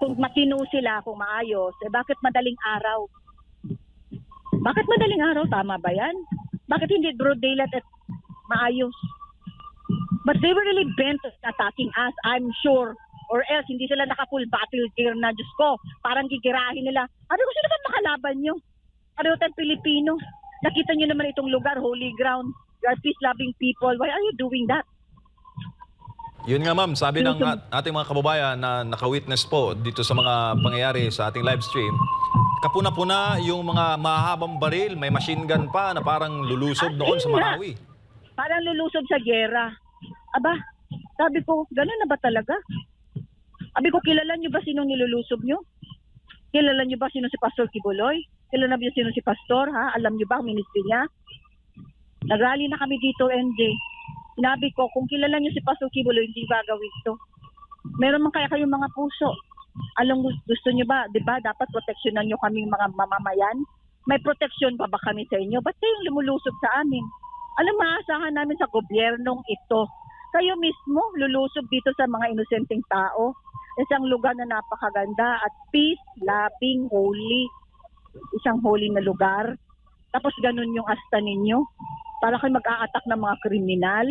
Kung matino sila, kung maayos, eh bakit madaling araw? Bakit madaling araw? Tama ba yan? Bakit hindi broad daylight at maayos? But they were really bent on attacking us, I'm sure. Or else, hindi sila naka-full battle gear na, Diyos ko, parang gigirahin nila. Ano ko sino ba makalaban nyo? Ano tayong Pilipino? Nakita nyo naman itong lugar, holy ground. You are peace-loving people. Why are you doing that? Yun nga ma'am, sabi ng at- ating mga kababayan na naka-witness po dito sa mga pangyayari sa ating live stream, kapuna-puna yung mga mahabang baril, may machine gun pa na parang lulusob noon sa. Marawi. Parang lulusob sa gera. Aba, sabi ko, gano'n na ba talaga? Sabi ko, kilala nyo ba sinong nilulusob nyo? Kilala nyo ba sino si Pastor Kibuloy? Kilala nyo sino si Pastor, ha? Alam nyo ba ang ministry niya? Nagrally na kami dito, NJ. Sinabi ko, kung kilala nyo si Pastor Kibuloy, hindi gagawin to. Meron man kaya kayong mga puso. Alam gusto, nyo ba, di ba, dapat proteksyonan nyo kaming mga mamamayan? May proteksyon pa ba kami sa inyo? Ba't kayong lumulusob sa amin? Alam, maasahan namin sa gobyernong ito. Kayo mismo lulusob dito sa mga inosenteng tao. Isang lugar na napakaganda at peace, loving, holy. Isang holy na lugar. Tapos ganun yung asta ninyo. Para kayo mag-a-attack ng mga kriminal.